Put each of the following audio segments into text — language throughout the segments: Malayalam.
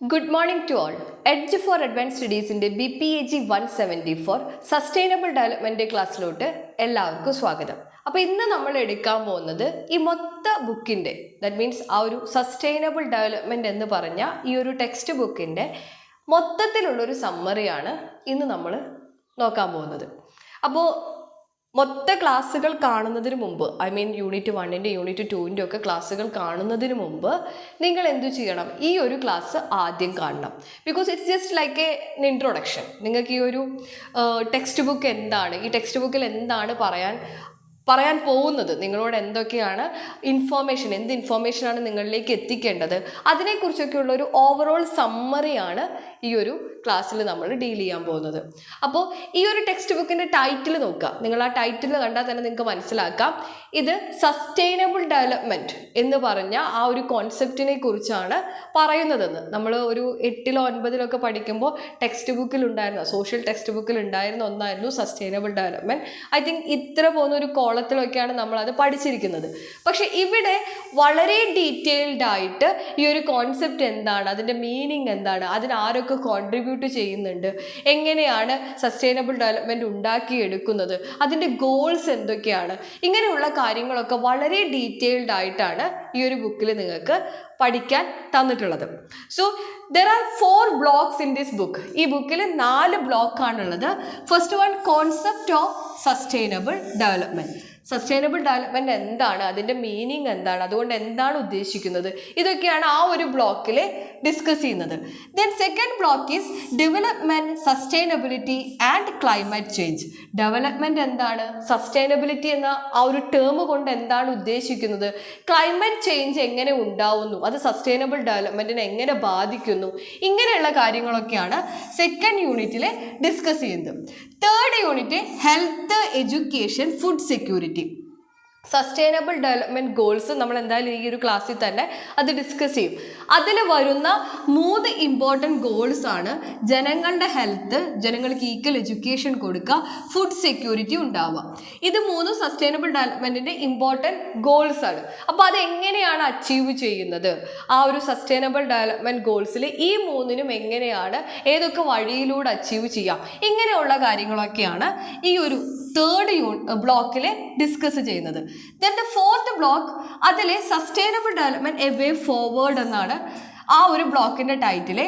Good morning to all edge for advance സ്റ്റഡീസിന്റെ B P A G one seventy four sustainable development ക്ലാസ്സിലോട്ട് എല്ലാവർക്കും സ്വാഗതം. അപ്പോൾ ഇന്ന് നമ്മൾ എടുക്കാൻ പോകുന്നത് ഈ മൊത്ത ബുക്കിന്റെ ദാറ്റ് മീൻസ് ആ ഒരു സസ്റ്റൈനബിൾ ഡെവലപ്മെന്റ് എന്ന് പറഞ്ഞ ഈ ഒരു ടെക്സ്റ്റ് ബുക്കിന്റെ മൊത്തത്തിലുള്ളൊരു സമ്മറിയാണ് ഇന്ന് നമ്മൾ നോക്കാൻ പോകുന്നത്. അപ്പോൾ മൊത്ത ക്ലാസ്സുകൾ കാണുന്നതിന് മുമ്പ് ഐ മീൻ യൂണിറ്റ് വണ്ണിന്റെ യൂണിറ്റ് ടുവിന്റെ ഒക്കെ ക്ലാസ്സുകൾ കാണുന്നതിന് മുമ്പ് നിങ്ങൾ എന്തു ചെയ്യണം? ഈ ഒരു ക്ലാസ് ആദ്യം കാണണം. Because it's just like a introduction നിങ്ങൾക്ക് ഈ ഒരു ടെക്സ്റ്റ് ബുക്ക് എന്താണ്? ഈ ടെക്സ്റ്റ് ബുക്കിൽ എന്താണ് പറയാൻ പറയാൻ പോകുന്നത്? നിങ്ങളോട് എന്തൊക്കെയാണ് ഇൻഫോർമേഷൻ എന്ത് ഇൻഫോർമേഷനാണ് നിങ്ങളിലേക്ക് എത്തിക്കേണ്ടത്? അതിനെക്കുറിച്ചൊക്കെയുള്ള ഒരു ഓവറോൾ സമ്മറിയാണ് ഈ ഒരു ക്ലാസ്സിൽ നമ്മൾ ഡീൽ ചെയ്യാൻ പോകുന്നത്. അപ്പോൾ ഈ ഒരു ടെക്സ്റ്റ് ബുക്കിന്റെ ടൈറ്റിൽ നോക്കുക. നിങ്ങൾ ആ ടൈറ്റിൽ കണ്ടാൽ തന്നെ നിങ്ങൾക്ക് മനസ്സിലാക്കാം. ഇത് സസ്റ്റൈനബിൾ ഡെവലപ്മെന്റ് എന്ന് പറഞ്ഞ ആ ഒരു കോൺസെപ്റ്റിനെ കുറിച്ചാണ് പറയുന്നതെന്ന്. നമ്മൾ ഒരു എട്ടിലോ ഒൻപതിലോ ഒക്കെ പഠിക്കുമ്പോൾ ടെക്സ്റ്റ് ബുക്കിൽ ഉണ്ടായിരുന്ന സോഷ്യൽ ടെക്സ്റ്റ് ബുക്കിൽ ഉണ്ടായിരുന്ന ഒന്നായിരുന്നു സസ്റ്റൈനബിൾ ഡെവലപ്മെന്റ് ഐ തിങ്ക് ഇത്ര പോകുന്ന ഒരു കോളത്തിലൊക്കെയാണ് നമ്മളത് പഠിച്ചിരിക്കുന്നത്. പക്ഷെ ഇവിടെ വളരെ ഡീറ്റെയിൽഡ് ആയിട്ട് ഈ ഒരു കോൺസെപ്റ്റ് എന്താണ് അതിന്റെ മീനിങ് എന്താണ് അതിന് ആരൊക്കെ കോൺട്രിബ്യൂട്ട് ചെയ്യുന്നുണ്ട്. എങ്ങനെയാണ് സസ്റ്റൈനബിൾ ഡെവലപ്മെന്റ് ഉണ്ടാക്കിയെടുക്കുന്നത്? അതിന്റെ ഗോൾസ് എന്തൊക്കെയാണ്? ഇങ്ങനെയുള്ള കാര്യങ്ങളൊക്കെ വളരെ ഡീറ്റെയിൽഡ് ആയിട്ടാണ് ഈ ഒരു ബുക്കിൽ നിങ്ങൾക്ക് പഠിക്കാൻ തന്നിട്ടുള്ളത്. So there are four blocks in this book ഈ ബുക്കിൽ നാല് ബ്ലോക്കാണുള്ളത് first one concept of sustainable development sustainable development എന്താണ്? അതിന്റെ മീനിങ് എന്താണ്? അതുകൊണ്ട് എന്താണ് ഉദ്ദേശിക്കുന്നത്? ഇതൊക്കെയാണ് ആ ഒരു ബ്ലോക്കിൽ ഡിസ്കസ് ചെയ്യുന്നത്. Then second block is development sustainability and climate change development എന്താണ്? സസ്റ്റൈനബിലിറ്റി എന്ന ആ ഒരു ടേം കൊണ്ട് എന്താണ് ഉദ്ദേശിക്കുന്നത്? ക്ലൈമറ്റ് ചേഞ്ച് എങ്ങനെ ഉണ്ടാവുന്നു? അത് സസ്റ്റൈനബിൾ ഡെവലപ്മെന്റിനെ എങ്ങനെ ബാധിക്കുന്നു? ഇങ്ങനെയുള്ള കാര്യങ്ങളൊക്കെയാണ് സെക്കൻഡ് യൂണിറ്റിൽ ഡിസ്കസ് ചെയ്യുന്നത്. Third unit health education food security. Sustainable development goals നമ്മൾ എന്തായാലും ഈ ഒരു ക്ലാസ്സിൽ തന്നെ അത് ഡിസ്കസ് ചെയ്യും. അതിൽ വരുന്ന മൂന്ന് ഇമ്പോർട്ടന്റ് ഗോൾസ് ആണ്. ജനങ്ങളുടെ ഹെൽത്ത് ജനങ്ങൾക്ക് ഈക്വൽ എഡ്യൂക്കേഷൻ കൊടുക്കുക ഫുഡ് സെക്യൂരിറ്റി ഉണ്ടാവുക. ഇത് മൂന്നും സസ്റ്റൈനബിൾ ഡെവലപ്മെന്റിന്റെ ഇമ്പോർട്ടന്റ് ഗോൾസ് ആണ്. അപ്പോൾ അതെങ്ങനെയാണ് അച്ചീവ് ചെയ്യുന്നത്? ആ ഒരു സസ്റ്റൈനബിൾ ഡെവലപ്മെന്റ് ഗോൾസിൽ ഈ മൂന്നിനും എങ്ങനെയാണ് ഏതൊക്കെ വഴിയിലൂടെ അച്ചീവ് ചെയ്യാം? ഇങ്ങനെയുള്ള കാര്യങ്ങളൊക്കെയാണ് ഈ ഒരു തേർഡ് യൂ ബ്ലോക്കിൽ ഡിസ്കസ് ചെയ്യുന്നത്. ദെൻ ദ ഫോർത്ത് ബ്ലോക്ക് അതിലെ sustainable development a way forward എന്നാണ് ആ ഒരു ബ്ലോക്കിന്റെ ടൈറ്റിൽ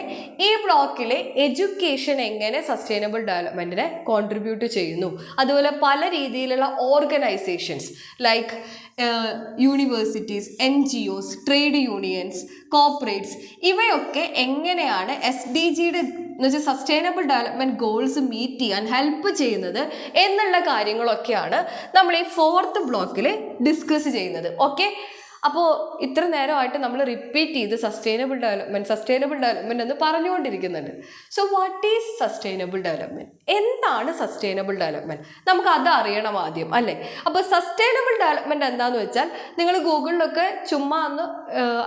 ഈ ബ്ലോക്കിൽ എഡ്യൂക്കേഷൻ എങ്ങനെ സസ്റ്റൈനബിൾ ഡെവലപ്മെന്റിനെ കോൺട്രിബ്യൂട്ട് ചെയ്യുന്നു? അതുപോലെ പല രീതിയിലുള്ള organisations like universities N G Os trade unions corporates ഇവയൊക്കെ എങ്ങനെയാണ് എസ് ഡി ജിയുടെ എന്ന് വെച്ചാൽ സസ്റ്റൈനബിൾ ഡെവലപ്മെന്റ് ഗോൾസ് മീറ്റ് ചെയ്യാൻ ഹെൽപ്പ് ചെയ്യുന്നത് എന്നുള്ള കാര്യങ്ങളൊക്കെയാണ് നമ്മൾ ഈ ഫോർത്ത് ബ്ലോക്കിൽ ഡിസ്കസ് ചെയ്യുന്നത്. ഓക്കെ? അപ്പോൾ ഇത്ര നേരമായിട്ട് നമ്മൾ റിപ്പീറ്റ് ചെയ്ത് സസ്റ്റൈനബിൾ ഡെവലപ്മെന്റ് സസ്റ്റൈനബിൾ ഡെവലപ്മെന്റ് എന്ന് പറഞ്ഞുകൊണ്ടിരിക്കുന്നുണ്ട്. So what is sustainable development എന്താണ് സസ്റ്റൈനബിൾ ഡെവലപ്മെന്റ് നമുക്ക് അത് അറിയണം ആദ്യം അല്ലേ? അപ്പോൾ സസ്റ്റൈനബിൾ ഡെവലപ്മെന്റ് എന്താണെന്ന് വെച്ചാൽ നിങ്ങൾ ഗൂഗിളിലൊക്കെ ചുമ്മാ ഒന്ന്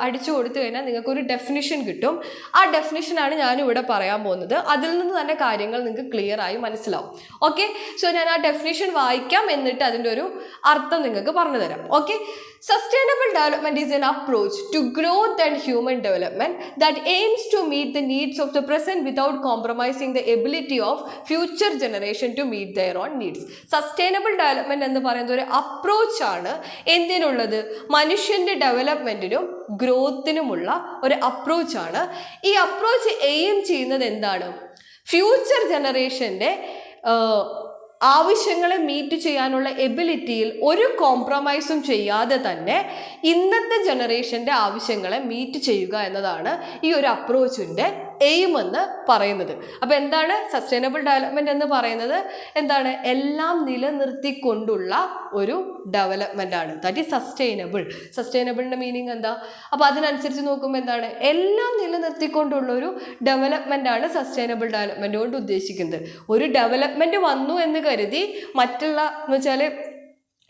അടിച്ചു കൊടുത്തു കഴിഞ്ഞാൽ നിങ്ങൾക്കൊരു ഡെഫിനിഷൻ കിട്ടും. ആ ഡെഫിനിഷനാണ് ഞാനിവിടെ പറയാൻ പോകുന്നത്. അതിൽ നിന്ന് തന്നെ കാര്യങ്ങൾ നിങ്ങൾക്ക് ക്ലിയർ ആയി മനസ്സിലാവും. ഓക്കെ സോ ഞാൻ ആ ഡെഫിനിഷൻ വായിക്കാം എന്നിട്ട് അതിന്റെ ഒരു അർത്ഥം നിങ്ങൾക്ക് പറഞ്ഞു തരാം okay Sustainable development is an approach to growth and human development that aims to meet the needs of the present without compromising the ability of future generation to meet their own needs. Sustainable development എന്ന് പറയുന്നത് ഒരു അപ്രോച്ച് ആണ് എന്തിനുള്ളത് മനുഷ്യന്റെ ഡെവലപ്മെന്റിനും ഗ്രോത്തിനുമുള്ള ഒരു അപ്രോച്ചാണ് ഈ അപ്രോച്ച് എയിം ചെയ്യുന്നത് എന്താണ് ഫ്യൂച്ചർ ജനറേഷന്റെ ആവശ്യങ്ങളെ മീറ്റ് ചെയ്യാനുള്ള എബിലിറ്റിയിൽ ഒരു കോംപ്രമൈസും ചെയ്യാതെ തന്നെ ഇന്നത്തെ ജനറേഷന്റെ ആവശ്യങ്ങളെ മീറ്റ് ചെയ്യുക എന്നതാണ് ഈ ഒരു അപ്രോച്ചിന്റെ എയിം എന്ന് പറയുന്നത്. അപ്പോൾ എന്താണ് സസ്റ്റൈനബിൾ ഡെവലപ്മെന്റ് എന്ന് പറയുന്നത്? എന്താണ്? എല്ലാം നിലനിർത്തിക്കൊണ്ടുള്ള ഒരു ഡെവലപ്മെന്റ് ആണ്. ദാറ്റ് ഈസ് സസ്റ്റൈനബിൾ സസ്റ്റൈനബിളിന്റെ മീനിങ് എന്താ? അപ്പോൾ അതിനനുസരിച്ച് നോക്കുമ്പോൾ എന്താണ്? എല്ലാം നിലനിർത്തിക്കൊണ്ടുള്ള ഒരു ഡെവലപ്മെന്റ് ആണ് സസ്റ്റൈനബിൾ ഡെവലപ്മെന്റ് കൊണ്ട് ഉദ്ദേശിക്കുന്നത്. ഒരു ഡെവലപ്മെന്റ് വന്നു എന്ന് കരുതി മറ്റുള്ള എന്ന് വെച്ചാൽ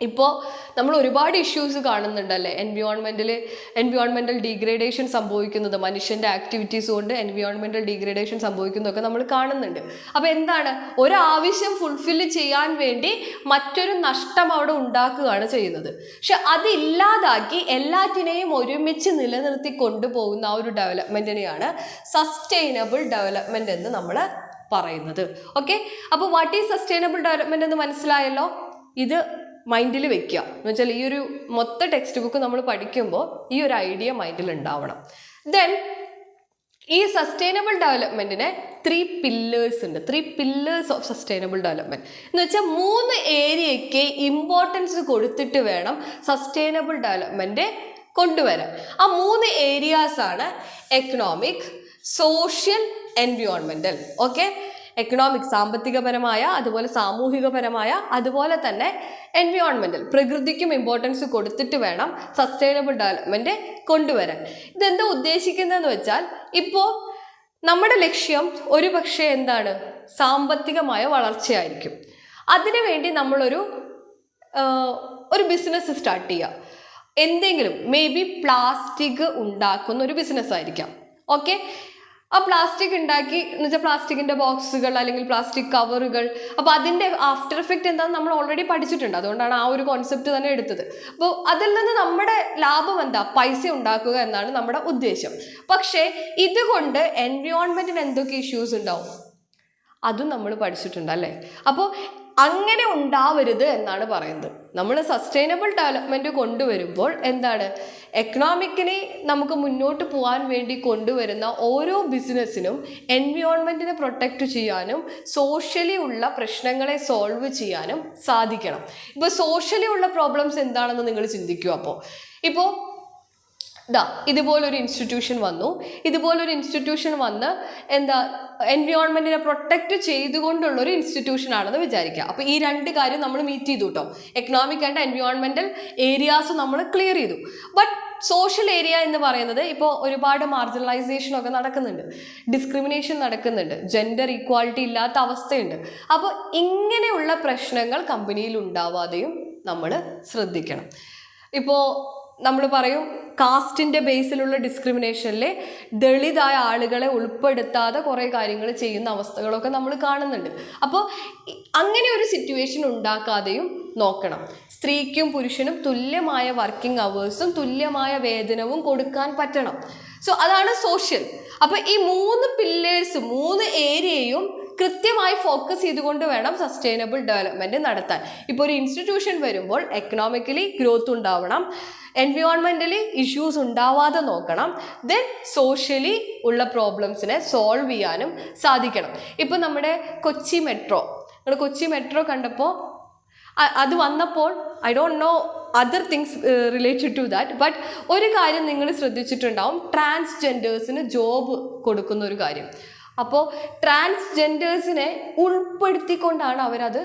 ഇപ്പോൾ നമ്മൾ ഒരുപാട് ഇഷ്യൂസ് കാണുന്നുണ്ടല്ലേ? എൻവിയോൺമെന്റിൽ എൻവിയോൺമെന്റൽ ഡീഗ്രേഡേഷൻ സംഭവിക്കുന്നത് മനുഷ്യന്റെ ആക്ടിവിറ്റീസ് കൊണ്ട് എൻവിയോൺമെന്റൽ ഡീഗ്രേഡേഷൻ സംഭവിക്കുന്നതൊക്കെ നമ്മൾ കാണുന്നുണ്ട്. അപ്പോൾ എന്താണ്? ഒരാവശ്യം ഫുൾഫില്ല് ചെയ്യാൻ വേണ്ടി മറ്റൊരു നഷ്ടം അവിടെ ഉണ്ടാക്കുകയാണ് ചെയ്യുന്നത്. പക്ഷെ അതില്ലാതാക്കി എല്ലാറ്റിനെയും ഒരുമിച്ച് നിലനിർത്തി കൊണ്ടുപോകുന്ന ആ ഒരു ഡെവലപ്മെന്റിനെയാണ് സസ്റ്റൈനബിൾ ഡെവലപ്മെന്റ് എന്ന് നമ്മൾ പറയുന്നത്. ഓക്കെ അപ്പോൾ വാട്ട് ഈസ് സസ്റ്റൈനബിൾ ഡെവലപ്മെന്റ് എന്ന് മനസ്സിലായല്ലോ? ഇത് മൈൻഡിൽ വെക്കുക. എന്ന് വെച്ചാൽ ഈ ഒരു മൊത്ത ടെക്സ്റ്റ് ബുക്ക് നമ്മൾ പഠിക്കുമ്പോൾ ഈ ഒരു ഐഡിയ മൈൻഡിൽ ഉണ്ടാവണം. ദെൻ ഈ സസ്റ്റൈനബിൾ ഡെവലപ്മെന്റിനെ ത്രീ പില്ലേഴ്സ് ഉണ്ട്. Three pillars of sustainable development എന്ന് വെച്ചാൽ മൂന്ന് ഏരിയയ്ക്ക് ഇമ്പോർട്ടൻസ് കൊടുത്തിട്ട് വേണം സസ്റ്റൈനബിൾ ഡെവലപ്മെന്റ് കൊണ്ടുവരാൻ. ആ മൂന്ന് ഏരിയാസ് ആണ് എക്കണോമിക് സോഷ്യൽ എൻവിയോൺമെന്റൽ ഓക്കെ എക്കണോമിക് സാമ്പത്തികപരമായ അതുപോലെ സാമൂഹികപരമായ അതുപോലെ തന്നെ എൻവിയോൺമെന്റൽ പ്രകൃതിക്കും ഇമ്പോർട്ടൻസ് കൊടുത്തിട്ട് വേണം സസ്റ്റൈനബിൾ ഡെവലപ്മെന്റ് കൊണ്ടുവരാൻ. ഇതെന്താ ഉദ്ദേശിക്കുന്നതെന്ന് വെച്ചാൽ ഇപ്പോൾ നമ്മുടെ ലക്ഷ്യം ഒരു പക്ഷേ എന്താണ്? സാമ്പത്തികമായ വളർച്ചയായിരിക്കും. അതിനുവേണ്ടി നമ്മളൊരു ഒരു ബിസിനസ് സ്റ്റാർട്ട് ചെയ്യുക എന്തെങ്കിലും മേ ബി പ്ലാസ്റ്റിക് ഉണ്ടാക്കുന്ന ഒരു ബിസിനസ് ആയിരിക്കാം. ഓക്കെ ആ പ്ലാസ്റ്റിക് ഉണ്ടാക്കി എന്ന് വെച്ചാൽ പ്ലാസ്റ്റിക്കിന്റെ ബോക്സുകൾ അല്ലെങ്കിൽ പ്ലാസ്റ്റിക് കവറുകൾ അപ്പോൾ അതിന്റെ ആഫ്റ്റർ എഫക്റ്റ് എന്താണെന്ന് നമ്മൾ ഓൾറെഡി പഠിച്ചിട്ടുണ്ട്. അതുകൊണ്ടാണ് ആ ഒരു കോൺസെപ്റ്റ് തന്നെ എടുത്തത്. അപ്പോൾ അതിൽ നിന്ന് നമ്മുടെ ലാഭം എന്താ? പൈസ ഉണ്ടാക്കുക എന്നാണ് നമ്മുടെ ഉദ്ദേശം. പക്ഷേ ഇതുകൊണ്ട് എൻവിയോൺമെന്റിന് എന്തൊക്കെ ഇഷ്യൂസ് ഉണ്ടാവും? അതും നമ്മൾ പഠിച്ചിട്ടുണ്ട് അല്ലേ? അപ്പോൾ അങ്ങനെ ഉണ്ടാവരുത് എന്നാണ് പറയുന്നത്. നമ്മൾ സസ്റ്റൈനബിൾ ഡെവലപ്മെന്റ് കൊണ്ടുവരുമ്പോൾ എന്താണ്? എക്കണോമിക്കിനെ നമുക്ക് മുന്നോട്ട് പോകാൻ വേണ്ടി കൊണ്ടുവരുന്ന ഓരോ ബിസിനസ്സിനും എൻവിയോൺമെന്റിനെ പ്രൊട്ടക്റ്റ് ചെയ്യാനും സോഷ്യലി ഉള്ള പ്രശ്നങ്ങളെ സോൾവ് ചെയ്യാനും സാധിക്കണം. ഇപ്പോൾ സോഷ്യലി ഉള്ള പ്രോബ്ലംസ് എന്താണെന്ന് നിങ്ങൾ ചിന്തിക്കുക അപ്പോൾ ഇപ്പോൾ ദാ ഇതുപോലൊരു ഇൻസ്റ്റിറ്റ്യൂഷൻ വന്നു. ഇതുപോലൊരു ഇൻസ്റ്റിറ്റ്യൂഷൻ വന്ന് എന്താ എൻവയോൺമെന്റിനെ പ്രൊട്ടക്റ്റ് ചെയ്തുകൊണ്ടുള്ളൊരു ഇൻസ്റ്റിറ്റ്യൂഷൻ ആണെന്ന് വിചാരിക്കുക അപ്പോൾ ഈ രണ്ട് കാര്യം നമ്മൾ മീറ്റ് ചെയ്തു കേട്ടോ എക്കണോമിക് ആൻഡ് എൻവയോൺമെന്റൽ ഏരിയാസ് നമ്മൾ ക്ലിയർ ചെയ്തു. ബട്ട് സോഷ്യൽ ഏരിയ എന്ന് പറയുന്നത് ഇപ്പോൾ ഒരുപാട് മാർജിനലൈസേഷൻ ഒക്കെ നടക്കുന്നുണ്ട്. ഡിസ്ക്രിമിനേഷൻ നടക്കുന്നുണ്ട്. ജെൻഡർ ഈക്വാലിറ്റി ഇല്ലാത്ത അവസ്ഥയുണ്ട്. അപ്പോൾ ഇങ്ങനെയുള്ള പ്രശ്നങ്ങൾ കമ്പനിയിൽ ഉണ്ടാവാതെയും നമ്മൾ ശ്രദ്ധിക്കണം. ഇപ്പോൾ നമ്മൾ പറയും കാസ്റ്റിന്റെ ബേസിലുള്ള ഡിസ്ക്രിമിനേഷനിൽ ദളിതായ ആളുകളെ ഉൾപ്പെടുത്താതെ കുറേ കാര്യങ്ങൾ ചെയ്യുന്ന അവസ്ഥകളൊക്കെ നമ്മൾ കാണുന്നുണ്ട്. അപ്പോൾ അങ്ങനെ ഒരു സിറ്റുവേഷൻ ഉണ്ടാക്കാതെയും നോക്കണം. സ്ത്രീക്കും പുരുഷനും തുല്യമായ വർക്കിംഗ് അവേഴ്സും തുല്യമായ വേതനവും കൊടുക്കാൻ പറ്റണം. സോ അതാണ് സോഷ്യൽ അപ്പോൾ ഈ മൂന്ന് പില്ലേഴ്സ് കൃത്യമായി ഫോക്കസ് ചെയ്തുകൊണ്ട് വേണം സസ്റ്റൈനബിൾ ഡെവലപ്മെന്റ് നടത്താൻ. ഇപ്പോൾ ഒരു ഇൻസ്റ്റിറ്റ്യൂഷൻ വരുമ്പോൾ എക്കണോമിക്കലി ഗ്രോത്ത് ഉണ്ടാവണം എൻവിയോൺമെന്റലി ഇഷ്യൂസ് ഉണ്ടാവാതെ നോക്കണം ദെൻ സോഷ്യലി ഉള്ള പ്രോബ്ലംസിനെ സോൾവ് ചെയ്യാനും സാധിക്കണം. ഇപ്പോൾ നമ്മുടെ കൊച്ചി മെട്രോ നിങ്ങൾ കൊച്ചി മെട്രോ കണ്ടപ്പോൾ അത് വന്നപ്പോൾ I don't know other things related to that but ഒരു കാര്യം നിങ്ങൾ ശ്രദ്ധിച്ചിട്ടുണ്ടാവും ട്രാൻസ്ജെൻഡേഴ്സിന് ജോബ് കൊടുക്കുന്ന ഒരു കാര്യം. അപ്പോൾ ട്രാൻസ്ജെൻഡേഴ്സിനെ ഉൾപ്പെടുത്തിക്കൊണ്ടാണ് അവരത്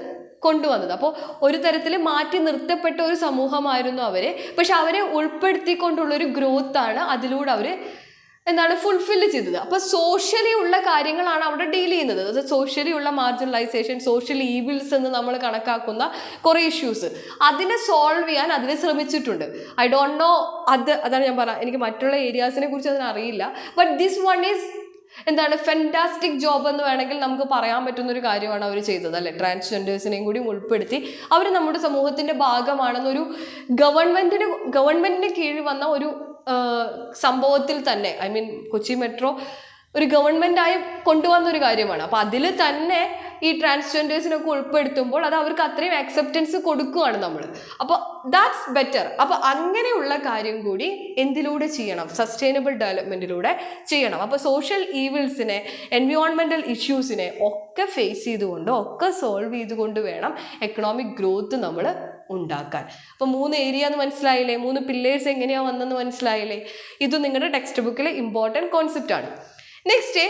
കൊണ്ടുവന്നത്. അപ്പോൾ ഒരു തരത്തിൽ മാറ്റി നിർത്തപ്പെട്ട ഒരു സമൂഹമായിരുന്നു അവർ പക്ഷെ അവരെ ഉൾപ്പെടുത്തിക്കൊണ്ടുള്ളൊരു ഗ്രോത്താണ് അതിലൂടെ അവർ എന്താണ് ഫുൾഫില്ല് ചെയ്തത്. അപ്പോൾ സോഷ്യലി ഉള്ള കാര്യങ്ങളാണ് അവിടെ ഡീൽ ചെയ്യുന്നത്. അത് സോഷ്യലി ഉള്ള മാർജിനലൈസേഷൻ സോഷ്യൽ ഈവിൽസ് എന്ന് നമ്മൾ കണക്കാക്കുന്ന കുറേ ഇഷ്യൂസ് അതിനെ സോൾവ് ചെയ്യാൻ അതിനെ ശ്രമിച്ചിട്ടുണ്ട്. ഐ ഡോണ്ട് നോ അത് അതാണ് ഞാൻ പറഞ്ഞത് എനിക്ക് മറ്റുള്ള ഏരിയാസിനെ കുറിച്ച് അതിനറിയില്ല ബട്ട് ദിസ് വൺ ഈസ് എന്താണ് ഫെന്റാസ്റ്റിക് ജോബ് എന്ന് വേണമെങ്കിൽ നമുക്ക് പറയാൻ പറ്റുന്ന ഒരു കാര്യമാണ് അവർ ചെയ്തത് അല്ലെ? ട്രാൻസ്ജെൻഡേഴ്സിനെയും കൂടി ഉൾപ്പെടുത്തി അവർ നമ്മുടെ സമൂഹത്തിന്റെ ഭാഗമാണെന്നൊരു ഗവൺമെന്റിന് ഗവൺമെന്റിന് കീഴിൽ വന്ന ഒരു സംഭവത്തിൽ തന്നെ ഐ മീൻ കൊച്ചി മെട്രോ ഒരു ഗവൺമെന്റായി കൊണ്ടുവന്ന ഒരു കാര്യമാണ്. അപ്പോൾ അതിൽ തന്നെ ഈ ട്രാൻസ്ജെൻഡേഴ്സിനൊക്കെ ഉൾപ്പെടുത്തുമ്പോൾ അത് അവർക്ക് അത്രയും അക്സെപ്റ്റൻസ് കൊടുക്കുകയാണ് നമ്മൾ അപ്പോൾ ദാറ്റ്സ് ബെറ്റർ അപ്പോൾ അങ്ങനെയുള്ള കാര്യം കൂടി എന്തിലൂടെ ചെയ്യണം? സസ്റ്റൈനബിൾ ഡെവലപ്മെന്റിലൂടെ ചെയ്യണം. അപ്പോൾ സോഷ്യൽ ഈവിൾസിനെ എൻവിയോൺമെന്റൽ ഇഷ്യൂസിനെ ഒക്കെ ഫേസ് ചെയ്തുകൊണ്ട് ഒക്കെ സോൾവ് ചെയ്തുകൊണ്ട് വേണം എക്കണോമിക് ഗ്രോത്ത് നമ്മൾ ഉണ്ടാക്കാൻ. അപ്പോൾ മൂന്ന് ഏരിയ എന്ന് മനസ്സിലായില്ലേ? മൂന്ന് പില്ലേഴ്സ് എങ്ങനെയാണ് വന്നെന്ന് മനസ്സിലായില്ലേ? ഇത് നിങ്ങളുടെ ടെക്സ്റ്റ് ബുക്കിലെ ഇമ്പോർട്ടന്റ് കോൺസെപ്റ്റാണ് നെക്സ്റ്റ്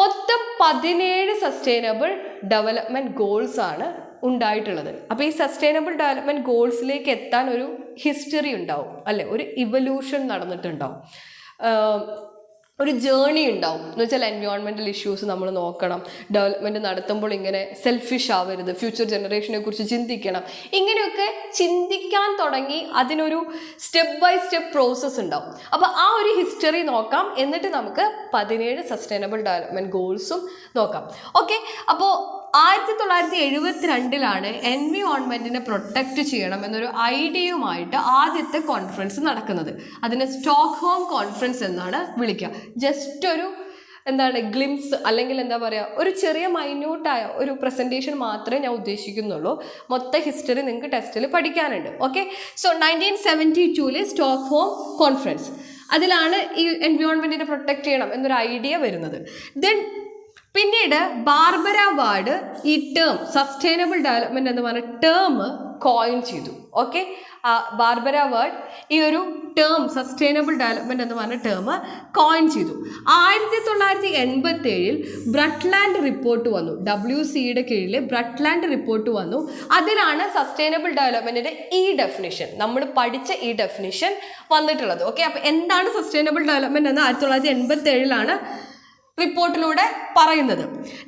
മൊത്തം പതിനേഴ് സസ്റ്റൈനബിൾ ഡെവലപ്മെന്റ് ഗോൾസ് ആണ് ഉണ്ടായിട്ടുള്ളത്. അപ്പോൾ ഈ സസ്റ്റൈനബിൾ ഡെവലപ്മെന്റ് ഗോൾസിലേക്ക് എത്താൻ ഒരു ഹിസ്റ്ററി ഉണ്ടാവും അല്ലെ? ഒരു ഇവല്യൂഷൻ നടന്നിട്ടുണ്ടാവും. ഒരു ജേണി ഉണ്ടാവും. എന്ന് വെച്ചാൽ എൻവയോൺമെന്റൽ ഇഷ്യൂസ് നമ്മൾ നോക്കണം. ഡെവലപ്മെന്റ് നടത്തുമ്പോൾ ഇങ്ങനെ സെൽഫിഷ് ആവരുത്. ഫ്യൂച്ചർ ജനറേഷനെ കുറിച്ച് ചിന്തിക്കണം. ഇങ്ങനെയൊക്കെ ചിന്തിക്കാൻ തുടങ്ങി അതിനൊരു സ്റ്റെപ്പ് ബൈ സ്റ്റെപ്പ് പ്രോസസ്സ് ഉണ്ടാവും. അപ്പോൾ ആ ഒരു ഹിസ്റ്ററി നോക്കാം. എന്നിട്ട് നമുക്ക് പതിനേഴ് സസ്റ്റൈനബിൾ ഡെവലപ്മെന്റ് ഗോൾസും നോക്കാം. ഓക്കെ അപ്പോൾ ആയിരത്തി തൊള്ളായിരത്തി എഴുപത്തിരണ്ടിലാണ് എൻവിയോൺമെന്റിനെ പ്രൊട്ടക്റ്റ് ചെയ്യണം എന്നൊരു ഐഡിയയുമായിട്ട് ആദ്യത്തെ കോൺഫറൻസ് നടക്കുന്നത്. അതിനെ സ്റ്റോക്ക് ഹോം കോൺഫറൻസ് എന്നാണ് വിളിക്കുക. ജസ്റ്റ് ഒരു എന്താണ് ഗ്ലിംസ് അല്ലെങ്കിൽ എന്താ പറയുക ഒരു ചെറിയ മൈന്യൂട്ടായ ഒരു പ്രസന്റേഷൻ മാത്രമേ ഞാൻ ഉദ്ദേശിക്കുന്നുള്ളൂ. മൊത്തം ഹിസ്റ്ററി നിങ്ങൾക്ക് ടെസ്റ്റിൽ പഠിക്കാനുണ്ട്. ഓക്കെ സോ നയന്റീൻ സെവന്റി ടൂവിൽ സ്റ്റോക്ക് ഹോം കോൺഫറൻസ് അതിലാണ് ഈ എൻവയോൺമെന്റിനെ പ്രൊട്ടക്റ്റ് ചെയ്യണം എന്നൊരു ഐഡിയ വരുന്നത്. ദെൻ പിന്നീട് ബാർബര വാർഡ് ഈ ടേം സസ്റ്റൈനബിൾ ഡെവലപ്മെന്റ് എന്ന് പറഞ്ഞ ടേം കോയിൻ ചെയ്തു. ഓക്കെ ബാർബര വേർഡ് ഈ ഒരു ടേം സസ്റ്റൈനബിൾ ഡെവലപ്മെന്റ് എന്ന് പറഞ്ഞ ടേം കോയിൻ ചെയ്തു. ആയിരത്തി തൊള്ളായിരത്തി എൺപത്തി ഏഴിൽ ബ്രട്ട്ലാൻഡ് റിപ്പോർട്ട് വന്നു ഡബ്ല്യു സിയുടെ കീഴിൽ ബ്രട്ട്ലാൻഡ് റിപ്പോർട്ട് വന്നു. അതിലാണ് സസ്റ്റൈനബിൾ ഡെവലപ്മെന്റിന്റെ ഈ ഡെഫിനിഷൻ നമ്മൾ പഠിച്ച ഈ ഡെഫിനിഷൻ വന്നിട്ടുള്ളത്. ഓക്കെ അപ്പോൾ എന്താണ് സസ്റ്റൈനബിൾ ഡെവലപ്മെന്റ് എന്ന് ആയിരത്തി തൊള്ളായിരത്തി എൺപത്തി ഏഴിലാണ് റിപ്പോർട്ടിലൂടെ പറയുന്നത്.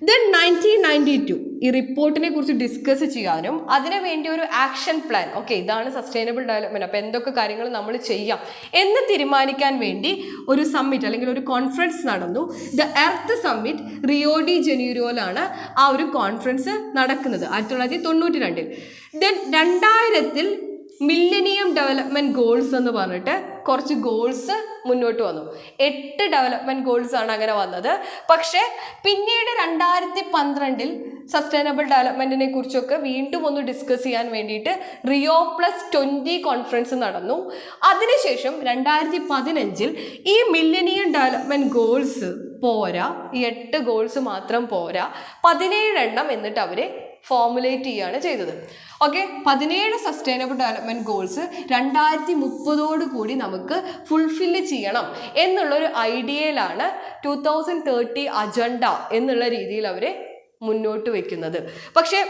ദെൻ നയന്റീൻ നയന്റി ടു ഈ റിപ്പോർട്ടിനെ കുറിച്ച് ഡിസ്കസ് ചെയ്യാനും അതിനു വേണ്ടി ഒരു ആക്ഷൻ പ്ലാൻ ഓക്കെ ഇതാണ് സസ്റ്റൈനബിൾ ഡെവലപ്മെന്റ് അപ്പോൾ എന്തൊക്കെ കാര്യങ്ങൾ നമ്മൾ ചെയ്യാം എന്ന് തീരുമാനിക്കാൻ വേണ്ടി ഒരു സമ്മിറ്റ് അല്ലെങ്കിൽ ഒരു കോൺഫറൻസ് നടന്നു. The earth summit Rio de ജനീരോയിലാണ് ആ ഒരു കോൺഫറൻസ് നടക്കുന്നത് ആയിരത്തി തൊള്ളായിരത്തി തൊണ്ണൂറ്റി രണ്ടിൽ. ദെൻ രണ്ടായിരത്തിൽ മില്ലനിയം ഡെവലപ്മെന്റ് ഗോൾസ് എന്ന് പറഞ്ഞിട്ട് കുറച്ച് ഗോൾസ് മുന്നോട്ട് വന്നു. എട്ട് ഡെവലപ്മെന്റ് ഗോൾസ് ആണ് അങ്ങനെ വന്നത്. പക്ഷേ പിന്നീട് രണ്ടായിരത്തി പന്ത്രണ്ടിൽ സസ്റ്റൈനബിൾ ഡെവലപ്മെന്റിനെ കുറിച്ചൊക്കെ വീണ്ടും ഒന്ന് ഡിസ്കസ് ചെയ്യാൻ വേണ്ടിയിട്ട് റിയോ പ്ലസ് ട്വന്റി കോൺഫറൻസ് നടന്നു. അതിനുശേഷം രണ്ടായിരത്തി പതിനഞ്ചിൽ ഈ മില്ലനിയം ഡെവലപ്മെന്റ് ഗോൾസ് പോരാ. എട്ട് ഗോൾസ് മാത്രം പോരാ. പതിനേഴെണ്ണം എന്നിട്ട് അവർ ഫോമുലേറ്റ് ചെയ്യുകയാണ് ചെയ്തത്. ഓക്കെ പതിനേഴ് സസ്റ്റൈനബിൾ ഡെവലപ്മെന്റ് ഗോൾസ് രണ്ടായിരത്തി മുപ്പതോട് കൂടി നമുക്ക് ഫുൾഫില്ല് ചെയ്യണം എന്നുള്ളൊരു ഐഡിയയിലാണ് ടു തൗസൻഡ് തേർട്ടി അജണ്ട എന്നുള്ള രീതിയിൽ അവരെ മുന്നോട്ട് വയ്ക്കുന്നത് പക്ഷേ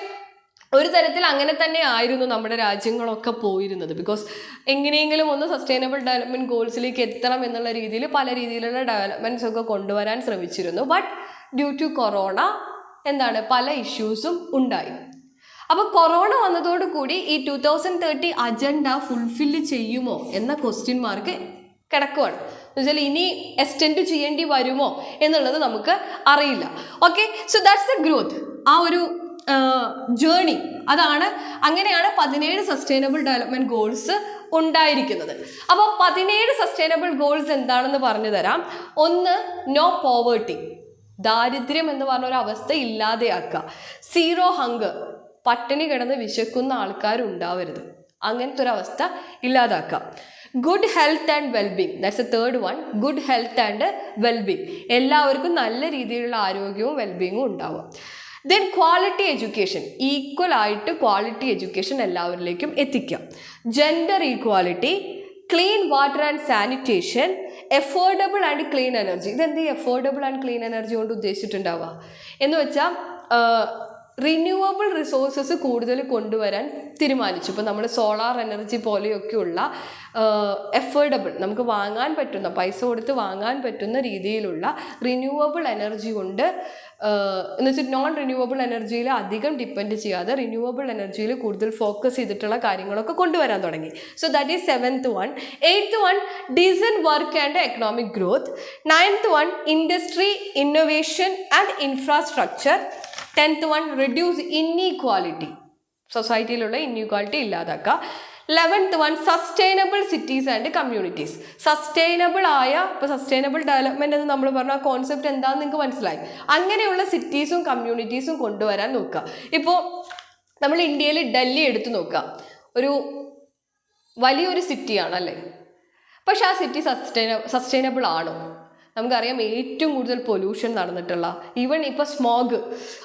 ഒരു തരത്തിൽ അങ്ങനെ തന്നെ ആയിരുന്നു നമ്മുടെ രാജ്യങ്ങളൊക്കെ പോയിരുന്നത്. ബിക്കോസ് എങ്ങനെയെങ്കിലും ഒന്ന് സസ്റ്റൈനബിൾ ഡെവലപ്മെന്റ് ഗോൾസിലേക്ക് എത്തണം എന്നുള്ള രീതിയിൽ പല രീതിയിലുള്ള ഡെവലപ്മെന്റ്സ് ഒക്കെ കൊണ്ടുവരാൻ ശ്രമിച്ചിരുന്നു. ബട്ട് ഡ്യൂ ടു കൊറോണ എന്താണ്? പല ഇഷ്യൂസും ഉണ്ടായി. അപ്പോൾ കൊറോണ വന്നതോടുകൂടി ഈ two thousand thirty agenda fulfil ചെയ്യുമോ എന്ന ക്വസ്റ്റ്യൻ മാർക്ക് കിടക്കുവാണ്. എന്നുവെച്ചാൽ ഇനി എക്സ്റ്റെൻഡ് ചെയ്യേണ്ടി വരുമോ എന്നുള്ളത് നമുക്ക് അറിയില്ല. Okay so that's the growth ആ ഒരു ജേണി അതാണ് അങ്ങനെയാണ് പതിനേഴ് സസ്റ്റൈനബിൾ ഡെവലപ്മെന്റ് ഗോൾസ് ഉണ്ടായിരിക്കുന്നത്. അപ്പോൾ പതിനേഴ് സസ്റ്റൈനബിൾ ഗോൾസ് എന്താണെന്ന് പറഞ്ഞു തരാം ഒന്ന് നോ പോവേർട്ടി ദാരിദ്ര്യം എന്ന് പറഞ്ഞ ഒരു അവസ്ഥ ഇല്ലാതെയാക്കുക. സീറോ ഹങ്കർ പട്ടിണി കിടന്ന് വിശക്കുന്ന ആൾക്കാരുണ്ടാവരുത് അങ്ങനത്തെ ഒരു അവസ്ഥ ഇല്ലാതാക്കുക. Good health and wellbeing that's a third one good health and wellbeing എല്ലാവർക്കും നല്ല രീതിയിലുള്ള ആരോഗ്യവും വെൽബീങ്ങും ഉണ്ടാവുക. ദെൻ ക്വാളിറ്റി എഡ്യൂക്കേഷൻ ഈക്വൽ ആയിട്ട് ക്വാളിറ്റി എഡ്യൂക്കേഷൻ എല്ലാവരിലേക്കും എത്തിക്കുക. Gender equality clean water and sanitation affordable and clean energy ഇതെന്ത് എഫോർഡബിൾ ആൻഡ് ക്ലീൻ എനർജി കൊണ്ട് ഉദ്ദേശിച്ചിട്ടുണ്ടാവുക? എന്ന് വെച്ചാൽ റിന്യൂവബിൾ റിസോഴ്സസ് കൂടുതൽ കൊണ്ടുവരാൻ തീരുമാനിച്ചു. ഇപ്പോൾ നമ്മൾ സോളാർ എനർജി പോലെയൊക്കെയുള്ള എഫോർഡബിൾ നമുക്ക് വാങ്ങാൻ പറ്റുന്ന പൈസ കൊടുത്ത് വാങ്ങാൻ പറ്റുന്ന രീതിയിലുള്ള റിന്യൂവബിൾ എനർജി കൊണ്ട് എന്ന് വെച്ചാൽ നോൺ റിന്യൂവബിൾ എനർജിയിൽ അധികം ഡിപ്പെൻഡ് ചെയ്യാതെ റിന്യൂവബിൾ എനർജിയിൽ കൂടുതൽ ഫോക്കസ് ചെയ്തിട്ടുള്ള കാര്യങ്ങളൊക്കെ കൊണ്ടുവരാൻ തുടങ്ങി. So that is seventh one eighth one decent work and economic growth ninth one industry innovation and infrastructure tenth one reduce inequality സൊസൈറ്റിയിലുള്ള inequality ഇല്ലാതാക്കുക. Eleventh one sustainable cities and communities sustainable ആയ ഇപ്പോൾ സസ്റ്റൈനബിൾ ഡെവലപ്മെന്റ് എന്ന് നമ്മൾ പറഞ്ഞ കോൺസെപ്റ്റ് എന്താണെന്ന് നിങ്ങൾക്ക് മനസ്സിലായി. അങ്ങനെയുള്ള സിറ്റീസും കമ്മ്യൂണിറ്റീസും കൊണ്ടുവരാൻ നോക്കുക. ഇപ്പോൾ നമ്മൾ ഇന്ത്യയിൽ ഡൽഹി എടുത്തു നോക്കുക. ഒരു വലിയൊരു സിറ്റിയാണ് അല്ലേ പക്ഷെ ആ സിറ്റി സസ്റ്റൈന സസ്റ്റൈനബിൾ ആണോ? നമുക്കറിയാം ഏറ്റവും കൂടുതൽ പൊല്യൂഷൻ നടന്നിട്ടുള്ള ഈവൻ ഇപ്പോൾ സ്മോഗ്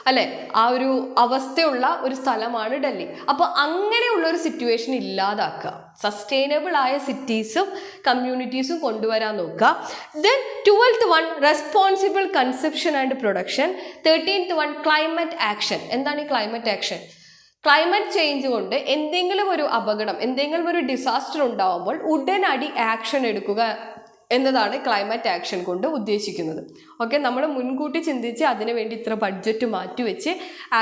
അല്ലേ? ആ ഒരു അവസ്ഥയുള്ള ഒരു സ്ഥലമാണ് ഡൽഹി. അപ്പോൾ അങ്ങനെയുള്ള ഒരു സിറ്റുവേഷൻ ഇല്ലാതാക്കുക. സസ്റ്റൈനബിൾ ആയ സിറ്റീസും കമ്മ്യൂണിറ്റീസും കൊണ്ടുവരാൻ നോക്കുക. Then twelfth one responsible consumption and production thirteenth one climate action എന്താണ് ഈ ക്ലൈമറ്റ് ആക്ഷൻ ക്ലൈമറ്റ് ചേഞ്ച് കൊണ്ട് എന്തെങ്കിലും ഒരു അപകടം എന്തെങ്കിലും ഒരു ഡിസാസ്റ്റർ ഉണ്ടാവുമ്പോൾ ഉടനടി ആക്ഷൻ എടുക്കുക എന്നതാണ് ക്ലൈമറ്റ് ആക്ഷൻ കൊണ്ട് ഉദ്ദേശിക്കുന്നത്. ഓക്കെ നമ്മൾ മുൻകൂട്ടി ചിന്തിച്ച് അതിനു വേണ്ടി ഇത്ര ബഡ്ജറ്റ് മാറ്റിവെച്ച്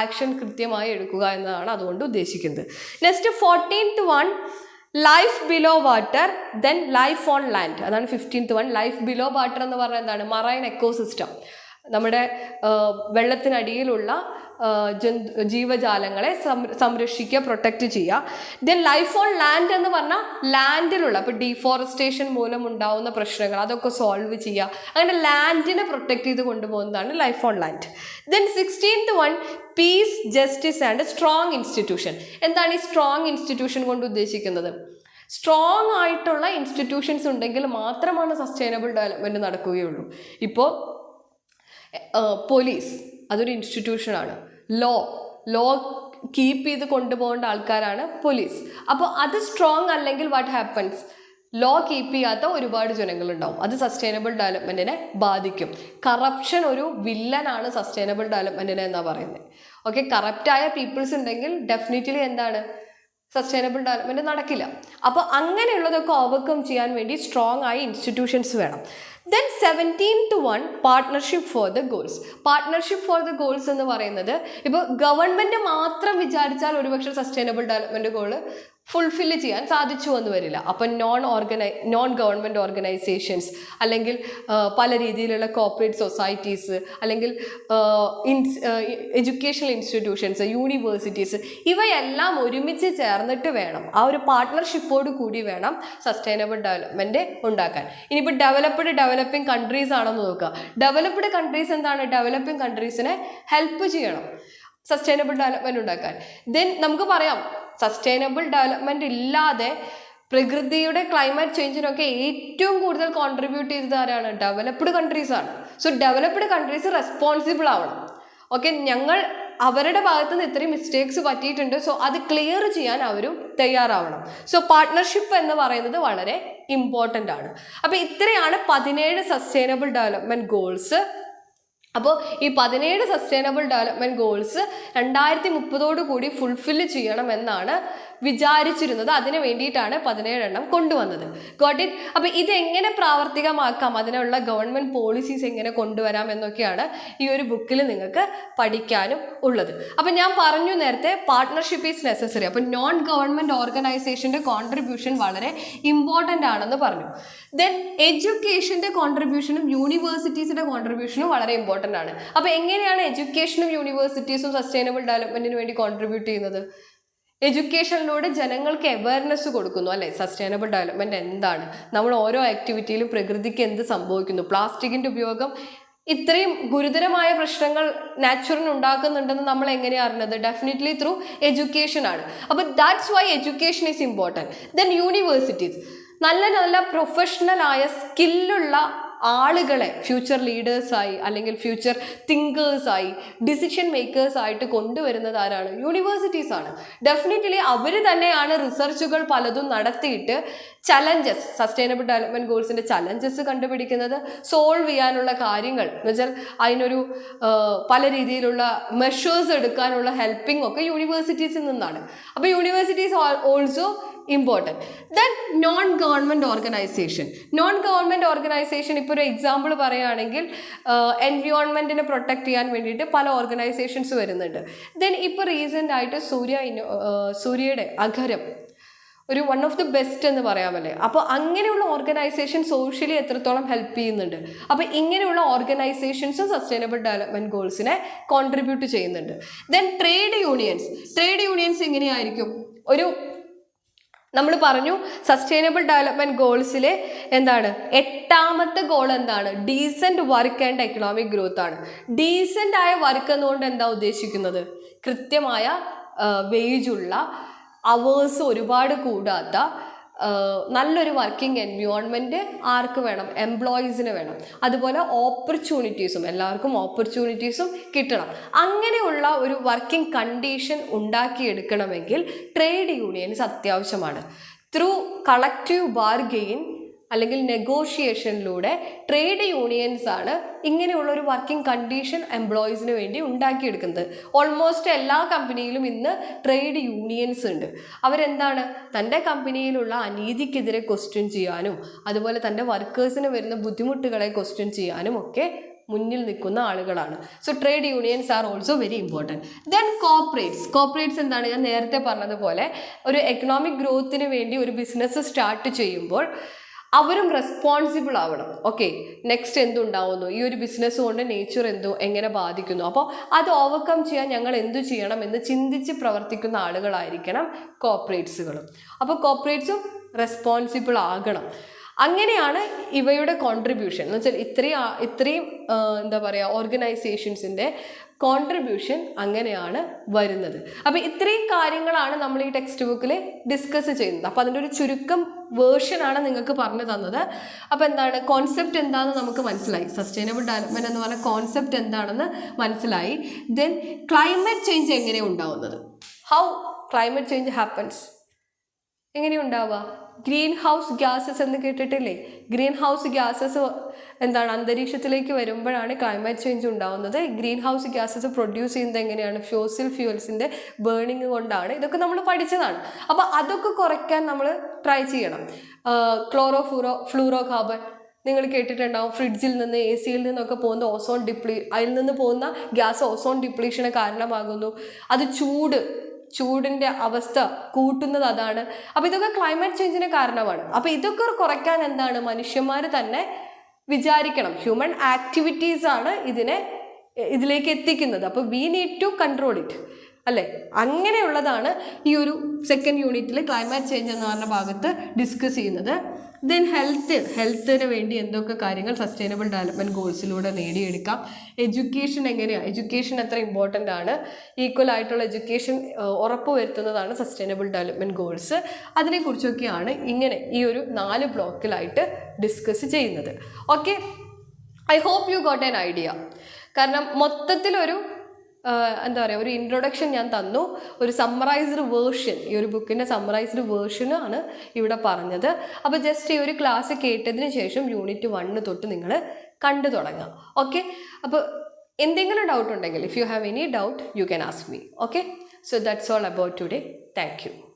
ആക്ഷൻ കൃത്യമായി എടുക്കുക എന്നതാണ് അതുകൊണ്ട് ഉദ്ദേശിക്കുന്നത്. Next fourteenth one life below water then life on land അതാണ് fifteenth one life below water എന്ന് പറഞ്ഞാൽ എന്താണ്? മറൈൻ എക്കോസിസ്റ്റം നമ്മുടെ വെള്ളത്തിനടിയിലുള്ള ജന്തു ജീവജാലങ്ങളെ സംരക്ഷിക്കുക പ്രൊട്ടക്റ്റ് ചെയ്യുക. ദെൻ ലൈഫ് ഓൺ ലാൻഡ് എന്ന് പറഞ്ഞാൽ ലാൻഡിലുള്ള ഇപ്പോൾ ഡീഫോറസ്റ്റേഷൻ മൂലം ഉണ്ടാവുന്ന പ്രശ്നങ്ങൾ അതൊക്കെ സോൾവ് ചെയ്യുക. അങ്ങനെ ലാൻഡിനെ പ്രൊട്ടക്റ്റ് ചെയ്ത് കൊണ്ടുപോകുന്നതാണ് life on land then sixteenth one peace justice and strong institution എന്താണ് ഈ സ്ട്രോങ് ഇൻസ്റ്റിറ്റ്യൂഷൻ കൊണ്ട് ഉദ്ദേശിക്കുന്നത്? സ്ട്രോങ് ആയിട്ടുള്ള ഇൻസ്റ്റിറ്റ്യൂഷൻസ് ഉണ്ടെങ്കിൽ മാത്രമാണ് സസ്റ്റൈനബിൾ ഡെവലപ്മെന്റ് നടക്കുകയുള്ളൂ. ഇപ്പോൾ പോലീസ് അതൊരു ഇൻസ്റ്റിറ്റ്യൂഷനാണ് ലോ ലോ കീപ്പ് ചെയ്ത് കൊണ്ടുപോകേണ്ട ആൾക്കാരാണ് പോലീസ് അപ്പോൾ അത് സ്ട്രോങ് അല്ലെങ്കിൽ വാട്ട് ഹാപ്പൻസ് ലോ കീപ്പ് ചെയ്യാത്ത ഒരുപാട് ജനങ്ങളുണ്ടാവും. അത് സസ്റ്റൈനബിൾ ഡെവലപ്മെന്റിനെ ബാധിക്കും. കറപ്ഷൻ ഒരു വില്ലനാണ് സസ്റ്റൈനബിൾ ഡെവലപ്മെന്റിനെ എന്നാണ് പറയുന്നത് ഓക്കെ കറപ്റ്റായ പീപ്പിൾസ് ഉണ്ടെങ്കിൽ ഡെഫിനറ്റ്ലി എന്താണ്? സസ്റ്റൈനബിൾ ഡെവലപ്മെന്റ് നടക്കില്ല. അപ്പോൾ അങ്ങനെയുള്ളതൊക്കെ ഓവർകം ചെയ്യാൻ വേണ്ടി സ്ട്രോങ് ആയി ഇൻസ്റ്റിറ്റ്യൂഷൻസ് വേണം. Then seventeenth one partnership for the goals partnership for the goals എന്ന് പറയുന്നത് ഇപ്പോൾ ഗവൺമെന്റ് മാത്രം വിചാരിച്ചാൽ ഒരുപക്ഷെ സസ്റ്റൈനബിൾ ഡെവലപ്മെന്റ് ഗോൾ ഫുൾഫില്ല് ചെയ്യാൻ സാധിച്ചു എന്ന് വരില്ല. അപ്പം non organi non government organisations അല്ലെങ്കിൽ പല രീതിയിലുള്ള കോപ്പറേറ്റ് സൊസൈറ്റീസ് അല്ലെങ്കിൽ എഡ്യൂക്കേഷണൽ ഇൻസ്റ്റിറ്റ്യൂഷൻസ് യൂണിവേഴ്സിറ്റീസ് ഇവയെല്ലാം ഒരുമിച്ച് ചേർന്നിട്ട് വേണം. ആ ഒരു പാർട്ട്ണർഷിപ്പോട് കൂടി വേണം സസ്റ്റൈനബിൾ ഡെവലപ്മെന്റ് ഉണ്ടാക്കാൻ. ഇനിയിപ്പോൾ ഡെവലപ്ഡ് ഡെവലപ്പിംഗ് കൺട്രീസ് ആണെന്ന് നോക്കുക. ഡെവലപ്ഡ് കൺട്രീസ് എന്താണ്? ഡെവലപ്പിംഗ് കൺട്രീസിനെ ഹെൽപ്പ് ചെയ്യണം. സസ്റ്റൈനബിൾ ഡെവലപ്മെന്റ് ഉണ്ടാക്കാൻ. ദെൻ നമുക്ക് പറയാം സസ്റ്റൈനബിൾ ഡെവലപ്മെന്റ് ഇല്ലാതെ പ്രകൃതിയുടെ ക്ലൈമറ്റ് ചേഞ്ചിനൊക്കെ ഏറ്റവും കൂടുതൽ കോൺട്രിബ്യൂട്ട് ചെയ്തത് ആരാണ്? ഡെവലപ്ഡ് കൺട്രീസാണ് സോ ഡെവലപ്ഡ് കൺട്രീസ് റെസ്പോൺസിബിൾ ആവണം. ഓക്കെ ഞങ്ങൾ അവരുടെ ഭാഗത്ത് നിന്ന് ഇത്രയും മിസ്റ്റേക്സ് പറ്റിയിട്ടുണ്ട്. സോ അത് ക്ലിയർ ചെയ്യാൻ അവരും തയ്യാറാവണം. സോ പാർട്ട്ണർഷിപ്പ് എന്ന് പറയുന്നത് വളരെ ഇമ്പോർട്ടന്റ് ആണ്. അപ്പോൾ ഇത്രയാണ് പതിനേഴ് സസ്റ്റൈനബിൾ ഡെവലപ്മെന്റ് ഗോൾസ് അപ്പോൾ ഈ പതിനേഴ് സസ്റ്റൈനബിൾ ഡെവലപ്മെന്റ് ഗോൾസ് രണ്ടായിരത്തി മുപ്പതോടു കൂടി ഫുൾഫില്ല് ചെയ്യണം എന്നാണ് വിചാരിച്ചിരുന്നത് അതിന് വേണ്ടിയിട്ടാണ് പതിനേഴെണ്ണം കൊണ്ടുവന്നത്. ഗോട്ട് ഇറ്റ് അപ്പോൾ ഇതെങ്ങനെ പ്രാവർത്തികമാക്കാം? അതിനുള്ള ഗവൺമെന്റ് പോളിസീസ് എങ്ങനെ കൊണ്ടുവരാം എന്നൊക്കെയാണ് ഈ ഒരു ബുക്കിൽ നിങ്ങൾക്ക് പഠിക്കാനും ഉള്ളത്. അപ്പം ഞാൻ പറഞ്ഞു നേരത്തെ പാർട്ട്ണർഷിപ്പ് ഈസ് നെസസറി അപ്പം നോൺ ഗവൺമെന്റ് ഓർഗനൈസേഷന്റെ കോൺട്രിബ്യൂഷൻ വളരെ ഇമ്പോർട്ടന്റ് ആണെന്ന് പറഞ്ഞു. ദെൻ എഡ്യൂക്കേഷന്റെ കോൺട്രിബ്യൂഷനും യൂണിവേഴ്സിറ്റീസിന്റെ കോൺട്രിബ്യൂഷനും വളരെ ഇമ്പോർട്ടന്റ് ആണ്. അപ്പോൾ എങ്ങനെയാണ് എഡ്യൂക്കേഷനും യൂണിവേഴ്സിറ്റീസും സസ്റ്റൈനബിൾ ഡെവലപ്മെന്റിന് വേണ്ടി കോൺട്രിബ്യൂട്ട് ചെയ്യുന്നത്? എഡ്യൂക്കേഷനിലൂടെ ജനങ്ങൾക്ക് അവയർനെസ് കൊടുക്കുന്നു അല്ലെ? സസ്റ്റൈനബിൾ ഡെവലപ്മെന്റ് എന്താണ്? നമ്മൾ ഓരോ ആക്ടിവിറ്റിയിലും പ്രകൃതിക്ക് എന്ത് സംഭവിക്കുന്നു? പ്ലാസ്റ്റിക്കിന്റെ ഉപയോഗം ഇത്രയും ഗുരുതരമായ പ്രശ്നങ്ങൾ നാച്ചുറൽ ഉണ്ടാക്കുന്നുണ്ടെന്ന് നമ്മൾ എങ്ങനെയാണ് അറിഞ്ഞത്? ഡെഫിനറ്റ്ലി ത്രൂ എഡ്യൂക്കേഷൻ ആണ്. അപ്പോൾ that's why education is important then universities നല്ല നല്ല പ്രൊഫഷണലായ സ്കില്ലുള്ള ആളുകളെ ഫ്യൂച്ചർ ലീഡേഴ്സായി അല്ലെങ്കിൽ ഫ്യൂച്ചർ തിങ്കേഴ്സായി ഡിസിഷൻ മേക്കേഴ്സായിട്ട് കൊണ്ടുവരുന്നത് ആരാണ്? യൂണിവേഴ്സിറ്റീസ് ആണ്. ഡെഫിനറ്റ്ലി അവർ തന്നെയാണ് റിസർച്ചുകൾ പലതും നടത്തിയിട്ട് ചലഞ്ചസ് സസ്റ്റൈനബിൾ ഡെവലപ്മെന്റ് ഗോൾസിന്റെ ചലഞ്ചസ് കണ്ടുപിടിക്കുന്നത് സോൾവ് ചെയ്യാനുള്ള കാര്യങ്ങൾ. എന്ന് വെച്ചാൽ അതിനൊരു പല രീതിയിലുള്ള മെഷേഴ്സ് എടുക്കാനുള്ള ഹെൽപ്പിംഗ് ഒക്കെ യൂണിവേഴ്സിറ്റീസിൽ നിന്നാണ്. അപ്പോൾ universities also important then non government organisation non government organisation ഇപ്പോൾ ഒരു എക്സാമ്പിൾ പറയുകയാണെങ്കിൽ എൻവിയോൺമെന്റിനെ പ്രൊട്ടക്റ്റ് ചെയ്യാൻ വേണ്ടിയിട്ട് പല ഓർഗനൈസേഷൻസ് വരുന്നുണ്ട്. ദെൻ ഇപ്പോൾ റീസെന്റ് ആയിട്ട് സൂര്യ സൂര്യയുടെ അഖരം ഒരു വൺ ഓഫ് ദി ബെസ്റ്റ് എന്ന് പറയാമല്ലേ? അപ്പോൾ അങ്ങനെയുള്ള ഓർഗനൈസേഷൻ സോഷ്യലി എത്രത്തോളം ഹെൽപ്പ് ചെയ്യുന്നുണ്ട്? അപ്പോൾ ഇങ്ങനെയുള്ള ഓർഗനൈസേഷൻസും സസ്റ്റൈനബിൾ ഡെവലപ്മെന്റ് ഗോൾസിനെ കോൺട്രിബ്യൂട്ട് ചെയ്യുന്നുണ്ട്. Then trade unions trade unions എങ്ങനെയായിരിക്കും? ഒരു നമ്മൾ പറഞ്ഞു സസ്റ്റൈനബിൾ ഡെവലപ്മെന്റ് ഗോൾസിൽ എന്താണ്? എട്ടാമത്തെ ഗോൾ എന്താണ്? Decent work and economic growth ആണ്. ഡീസന്റ് ആയ വർക്ക് എന്നുകൊണ്ട് എന്താ ഉദ്ദേശിക്കുന്നത്? കൃത്യമായ വേജുള്ള അവേഴ്സ് ഒരുപാട് കൂടാത്ത നല്ലൊരു വർക്കിംഗ് എൻവയോൺമെന്റ് ആർക്ക് വേണം? എംപ്ലോയീസിന് വേണം. അതുപോലെ ഓപ്പർച്യൂണിറ്റീസും എല്ലാവർക്കും ഓപ്പർച്യൂണിറ്റീസും കിട്ടണം. അങ്ങനെയുള്ള ഒരു വർക്കിംഗ് കണ്ടീഷൻ ഉണ്ടാക്കിയെടുക്കണമെങ്കിൽ ട്രേഡ് യൂണിയൻസ് അത്യാവശ്യമാണ്. ത്രൂ കളക്റ്റീവ് ബാർഗെയിൻ അല്ലെങ്കിൽ നെഗോഷിയേഷനിലൂടെ ട്രേഡ് യൂണിയൻസ് ആണ് ഇങ്ങനെയുള്ള ഒരു വർക്കിംഗ് കണ്ടീഷൻ എംപ്ലോയീസിന് വേണ്ടി ഉണ്ടാക്കിയെടുക്കുന്നത്. ഓൾമോസ്റ്റ് എല്ലാ കമ്പനിയിലും ഇന്ന് ട്രേഡ് യൂണിയൻസ് ഉണ്ട്. അവരെന്താണ്? തന്റെ കമ്പനിയിലുള്ള അനീതിക്കെതിരെ ക്വസ്റ്റ്യൻ ചെയ്യാനും അതുപോലെ തന്റെ വർക്കേഴ്സിന് വരുന്ന ബുദ്ധിമുട്ടുകളെ ക്വസ്റ്റ്യൻ ചെയ്യാനും ഒക്കെ മുന്നിൽ നിൽക്കുന്ന ആളുകളാണ്. So trade unions are also very important then corporates corporates എന്താണ്? ഞാൻ നേരത്തെ പറഞ്ഞതുപോലെ ഒരു എക്കണോമിക് ഗ്രോത്തിന് വേണ്ടി ഒരു ബിസിനസ് സ്റ്റാർട്ട് ചെയ്യുമ്പോൾ അവരും റെസ്പോൺസിബിൾ ആവണം. ഓക്കെ നെക്സ്റ്റ് എന്തുണ്ടാവുന്നു? ഈ ഒരു ബിസിനസ് കൊണ്ട് നേച്ചർ എന്തോ എങ്ങനെ ബാധിക്കുന്നു? അപ്പോൾ അത് ഓവർകം ചെയ്യാൻ ഞങ്ങൾ എന്തു ചെയ്യണം എന്ന് ചിന്തിച്ച് പ്രവർത്തിക്കുന്ന ആളുകളായിരിക്കണം കോപ്പറേറ്റ്സുകളും അപ്പോൾ കോപ്പറേറ്റ്സും റെസ്പോൺസിബിൾ ആകണം. അങ്ങനെയാണ് ഇവയുടെ കോൺട്രിബ്യൂഷൻ എന്ന് വെച്ചാൽ ഇത്രയും ഇത്രയും എന്താ പറയുക ഓർഗനൈസേഷൻസിന്റെ കോൺട്രിബ്യൂഷൻ അങ്ങനെയാണ് വരുന്നത്. അപ്പോൾ ഇത്രയും കാര്യങ്ങളാണ് നമ്മൾ ഈ ടെക്സ്റ്റ് ബുക്കിൽ ഡിസ്കസ് ചെയ്യുന്നത്. അപ്പോൾ അതിന്റെ ഒരു ചുരുക്കം വേർഷനാണ് നിങ്ങൾക്ക് പറഞ്ഞു തന്നത്. അപ്പോൾ എന്താണ്? കോൺസെപ്റ്റ് എന്താണെന്ന് നമുക്ക് മനസ്സിലായി. സസ്റ്റൈനബിൾ ഡെവലപ്മെന്റ് എന്ന് പറഞ്ഞ കോൺസെപ്റ്റ് എന്താണെന്ന് മനസ്സിലായി. ദെൻ ക്ലൈമറ്റ് ചേഞ്ച് എങ്ങനെയാണ് ഉണ്ടാവുന്നത് ഹൗ ക്ലൈമറ്റ് ചേഞ്ച് ഹാപ്പൻസ് എങ്ങനെയുണ്ടാവുക? ഗ്രീൻ ഹൗസ് ഗ്യാസസ് എന്ന് കേട്ടിട്ടില്ലേ? ഗ്രീൻ ഹൗസ് ഗ്യാസസ് എന്താണ് അന്തരീക്ഷത്തിലേക്ക് വരുമ്പോഴാണ് ക്ലൈമറ്റ് ചേഞ്ച് ഉണ്ടാകുന്നത് ഗ്രീൻ ഹൗസ് ഗ്യാസസ് പ്രൊഡ്യൂസ് ചെയ്യുന്നത് എങ്ങനെയാണ്? ഫ്യൂസിൽ ഫ്യൂൽസിന്റെ ബേണിംഗ് കൊണ്ടാണ്. ഇതൊക്കെ നമ്മൾ പഠിച്ചതാണ്. അപ്പോൾ അതൊക്കെ കുറയ്ക്കാൻ നമ്മൾ ട്രൈ ചെയ്യണം. ക്ലോറോ ഫ്ലൂറോ ഫ്ലൂറോ കാർബൺ നിങ്ങൾ കേട്ടിട്ടുണ്ടാവും. ഫ്രിഡ്ജിൽ നിന്ന് എ സിയിൽ നിന്നൊക്കെ പോകുന്ന ഓസോൺ ഡിപ്ലീ അതിൽ നിന്ന് പോകുന്ന ഗ്യാസ് ഓസോൺ ഡിപ്ലീഷന് കാരണമാകുന്നു. അത് ചൂട് ചൂടിന്റെ അവസ്ഥ കൂട്ടുന്നത് അതാണ്. അപ്പോൾ ഇതൊക്കെ ക്ലൈമറ്റ് ചേഞ്ചിന് കാരണമാണ്. അപ്പോൾ ഇതൊക്കെ കുറയ്ക്കാൻ എന്താണ്? മനുഷ്യന്മാർ തന്നെ വിചാരിക്കണം. ഹ്യൂമൻ ആക്ടിവിറ്റീസ് ആണ് ഇതിനെ ഇതിലേക്ക് എത്തിക്കുന്നത്. അപ്പോൾ we need to control it അല്ലേ? അങ്ങനെയുള്ളതാണ് ഈ ഒരു സെക്കൻഡ് യൂണിറ്റിൽ ക്ലൈമറ്റ് ചേഞ്ച് എന്ന് പറഞ്ഞ ഭാഗത്ത് ഡിസ്കസ് ചെയ്യുന്നത്. ദെൻ ഹെൽത്ത് ഹെൽത്തിന് വേണ്ടി എന്തൊക്കെ കാര്യങ്ങൾ സസ്റ്റൈനബിൾ ഡെവലപ്മെന്റ് ഗോൾസിലൂടെ നേടിയെടുക്കാം? എഡ്യൂക്കേഷൻ എങ്ങനെയാണ് എഡ്യൂക്കേഷൻ എത്ര ഇമ്പോർട്ടന്റ് ആണ്? ഈക്വൽ ആയിട്ടുള്ള എഡ്യൂക്കേഷൻ ഉറപ്പ് വരുത്തുന്നതാണ് സസ്റ്റൈനബിൾ ഡെവലപ്മെന്റ് ഗോൾസ് അതിനെക്കുറിച്ചൊക്കെയാണ് ഇങ്ങനെ ഈ ഒരു നാല് ബ്ലോക്കിലായിട്ട് ഡിസ്കസ് ചെയ്യുന്നത്. Okay I hope you got an idea കാരണം മൊത്തത്തിലൊരു എന്താ പറയുക ഒരു ഇൻട്രൊഡക്ഷൻ ഞാൻ തന്നു. ഒരു സമ്മറൈസ്ഡ് വേർഷൻ ഈ ഒരു ബുക്കിന്റെ സമ്മറൈസ്ഡ് വേർഷനാണ് ഇവിടെ പറഞ്ഞത്. അപ്പോൾ ജസ്റ്റ് ഈ ഒരു ക്ലാസ് കേട്ടതിന് ശേഷം യൂണിറ്റ് വണ്ണ് തൊട്ട് നിങ്ങൾ കണ്ടു തുടങ്ങാം. ഓക്കെ അപ്പോൾ എന്തെങ്കിലും ഡൗട്ട് ഉണ്ടെങ്കിൽ if you have any doubt you can ask me okay so that's all about today thank you